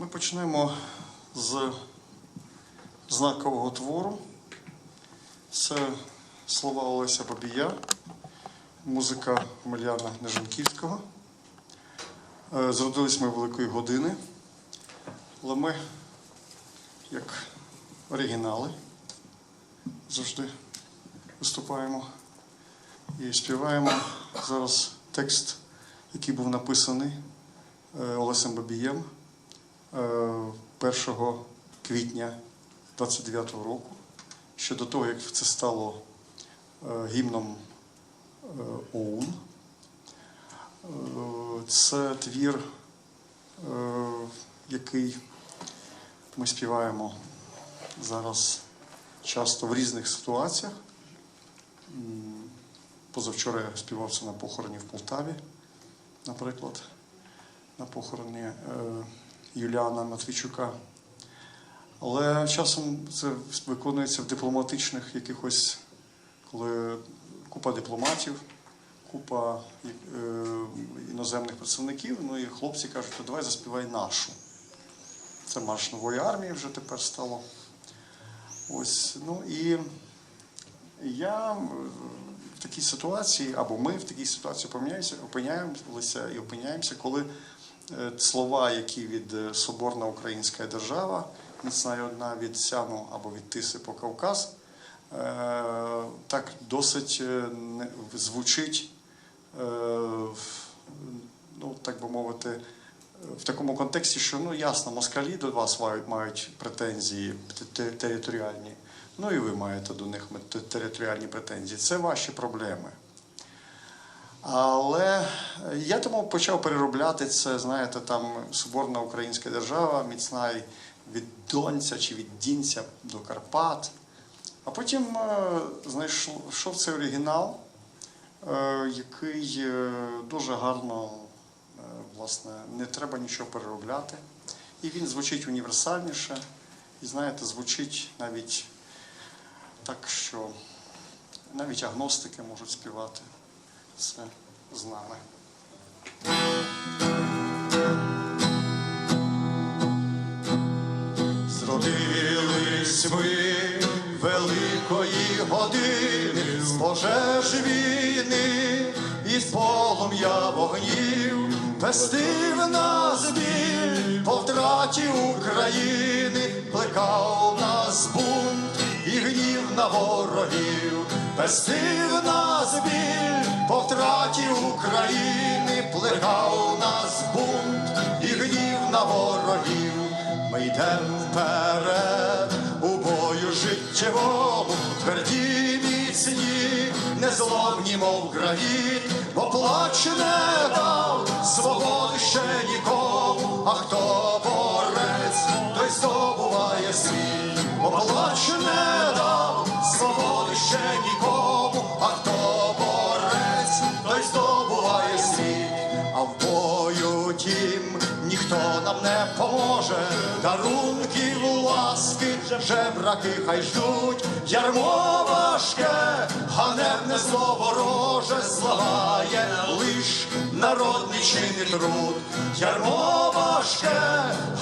Ми почнемо з знакового твору. Це слова Олеся Бабія, музика Омеляна Нежанківського. Е, Зродились ми великої години, але ми, як оригінали, завжди виступаємо і співаємо зараз текст, який був написаний е, Олесем Бабієм 1 квітня 29-го року, ще до того, як це стало е, гімном е, ОУН. Е, Це твір, е, який ми співаємо зараз часто в різних ситуаціях. Позавчора я співав це на похороні в Полтаві, наприклад, на похороні е, Юліана Матвійчука. Але часом це виконується в дипломатичних якихось, коли купа дипломатів, купа е, іноземних представників, ну і хлопці кажуть, то давай заспівай нашу. Це марш нової армії вже тепер стало. Ось, ну і я в такій ситуації, або ми в такій ситуації опиняємося, і опиняємося, коли слова, які від е, Соборна Українська держава, міцна одна від Сяну або від Тиси по Кавказ, е, так досить е, звучить, е, ну, так би мовити, в такому контексті, що ну ясно, москалі до вас мають, претензії те- те- територіальні. Ну і ви маєте до них територіальні претензії. Це ваші проблеми. Але я тому почав переробляти це, знаєте, там Соборна Українська держава, міцна від Донця чи від Дінця до Карпат. А потім е, знайшов цей оригінал, е, який е, дуже гарно, власне, не треба нічого переробляти. І він звучить універсальніше, і знаєте, звучить навіть так, що навіть агностики можуть співати це з нами. Зродились ми великої години з пожеж війни і з полум'я вогнів, вести в нас біль по втраті України, плекав нас гнів на ворогів, вести в нас біль по втраті України, плекав нас бунт і гнів на ворогів. Ми йдем вперед у бою життєвому, тверді міцні, незломні, мов граніт, бо плач не дав свободи ще нікому, а хто борець, той здобуває світ, бо плач не дав свободи ще нікому, а хто борець, той здобуває світ, а в бою тім ніхто нам не поможе, дарунків ласки, жебраки хай ждуть, ярмо важке, ганебне зло вороже злагає лиш народний чин і труд, ярмо важке,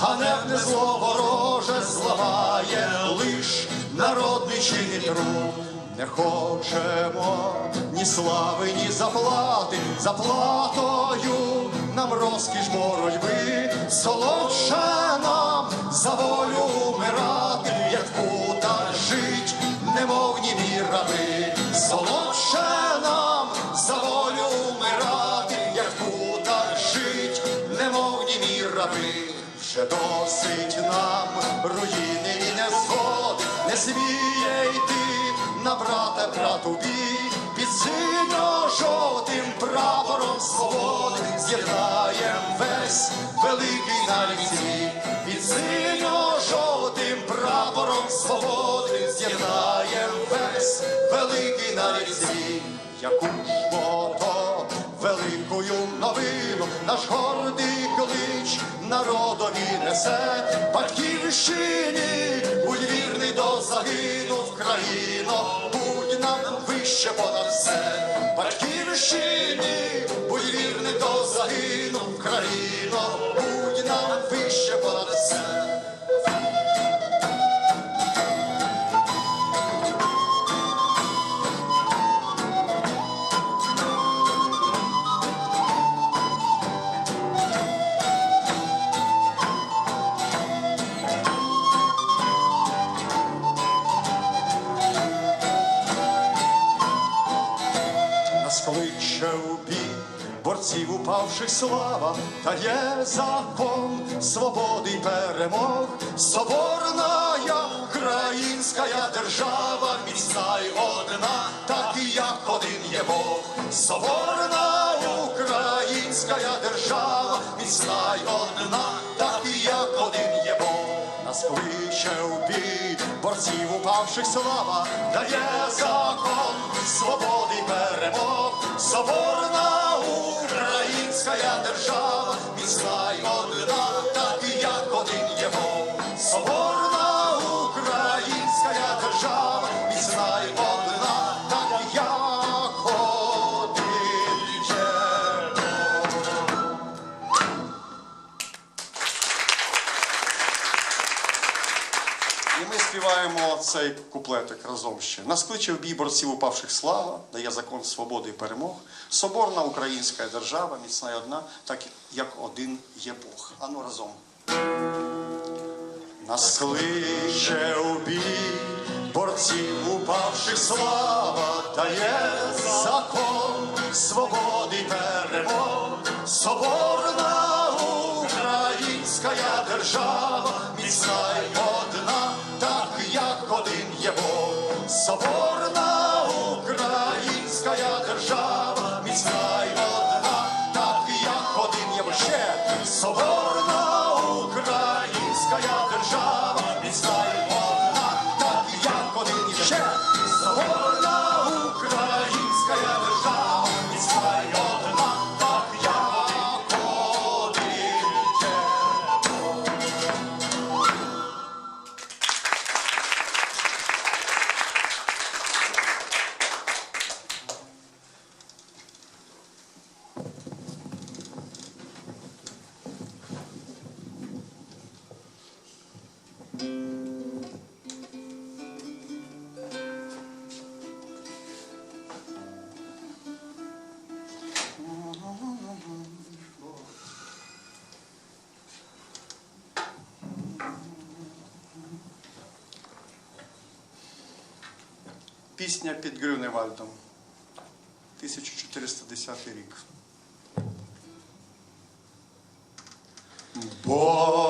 ганебне зло вороже злагає лиш народний чин і труд. Не хочемо ні слави, ні заплати, заплатою нам розкіш боротьби, солодше нам за волю умирати, як пута жить, немов німі раби, солодше нам за волю умирати, як пута жить, немов німі раби. Вже досить нам руїни і незгоди, не сміє йти на брата брату бій, під синьо-жовтим прапором свободи з'єднаєм весь великий навіть світ, під синьо-жовтим прапором свободи з'єднаєм весь великий навіть світ, яку ж бото великою новину наш гордий клич народові несе. Батьківщині, будь вірний до загину в країну, будь нам вище понад все, батьківщині, упавших слава, та є закон свободи й перемог, соборна українська держава, міцна й одна, так і як один є Бог, соборна українська держава, міцна й одна, так і як один є Бог. Нас кличе у бій борців упавших слава, дає закон свободи перемог, соборна українська держава, цей куплетик разом ще. Нас кличе в бій борців упавших слава, дає закон свободи і перемог. Соборна українська держава, міцна й одна, так як один є Бог. Ану разом. Нас кличе у бій борців упавших слава, дає закон свободи й перемог. Соборна українська держава, міцна й одна, Пісня під Грюневальдом, 1410 рік. Богородиця,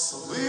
absolutely.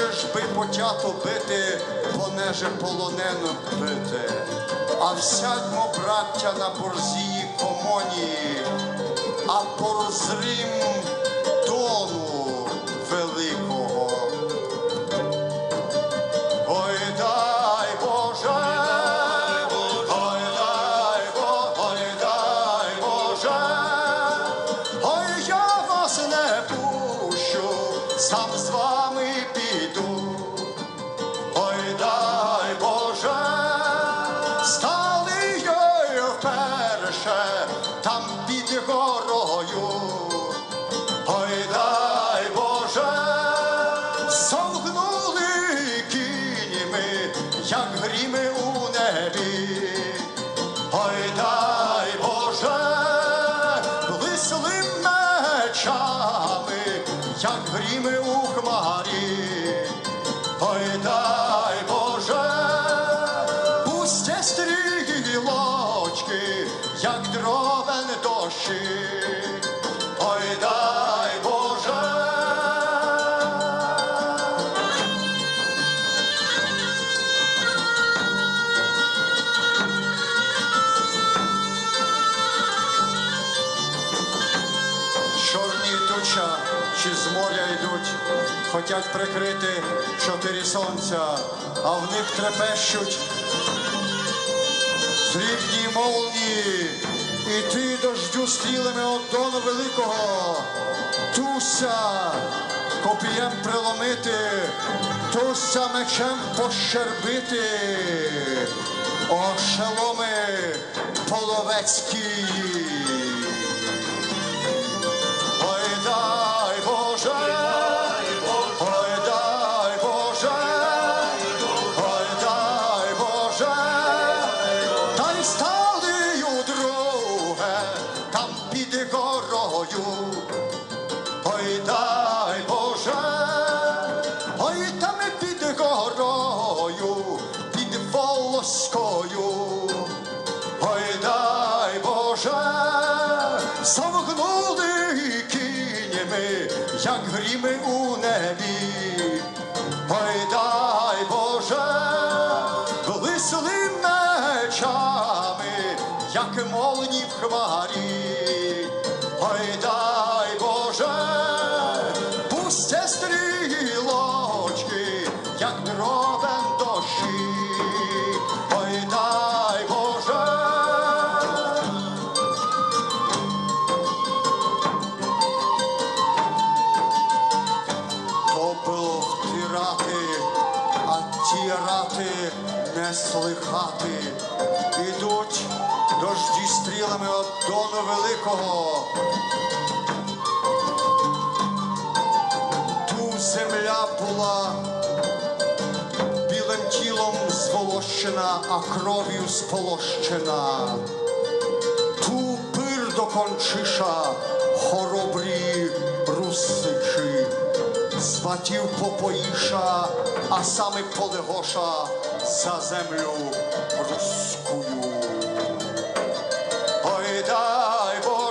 Хочеш би потято бити, понеже полонену бити. А всядьмо, браття, на борзії комонії, а порозрім під хотять прикрити чотири сонця, а в них трепещуть срібні молнії, і ти дождю стрілами от дону великого, туся копієм приломити, туся мечем пощербити, о шеломи половецькі. Як молні в хмарі. Ой, дай от великого. Ту земля була білим тілом зволощена, а кров'ю сполощена. Ту пир до кончиша, хоробрі русичі, сватів попоїша, а саме полегоша за землю руськую.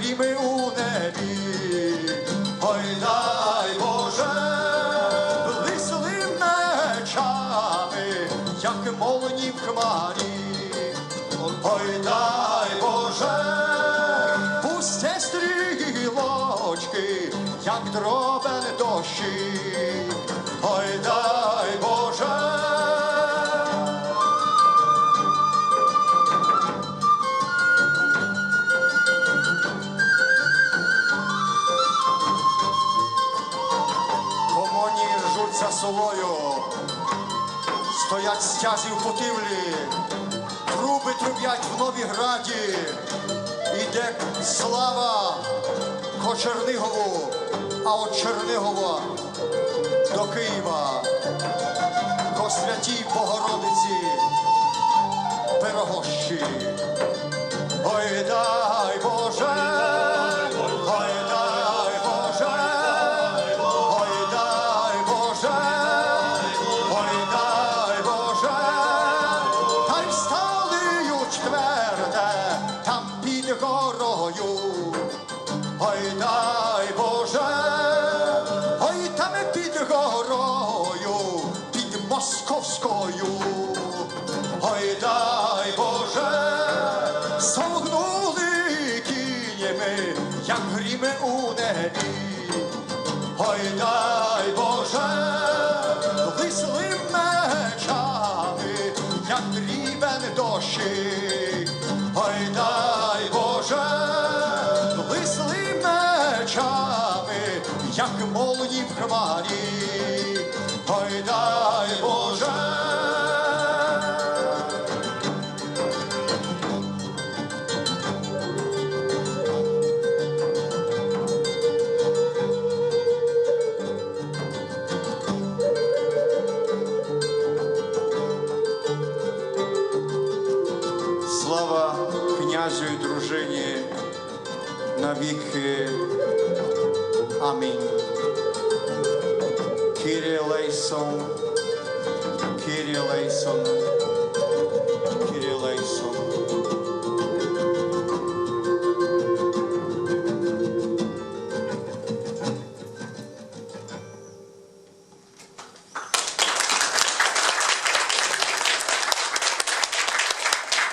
як гріми у небі. Солою, стоять стязі в Путивлі, труби труб'ять в Новіграді, іде слава ко Чернигову, а от Чернигова до Києва. Святій Богородиці пирогощі. Ой, дай Боже, московською. Ой, дай Боже, согнули кінями, як гріми у небі. Ой, дай Боже, висли мечами, як дрібен дощі. Ой, дай Боже, висли мечами, як молні в хмарі. Ой, дай Боже. Слава князю і дружині навіки. Амінь. eleison, Kyrie eleison,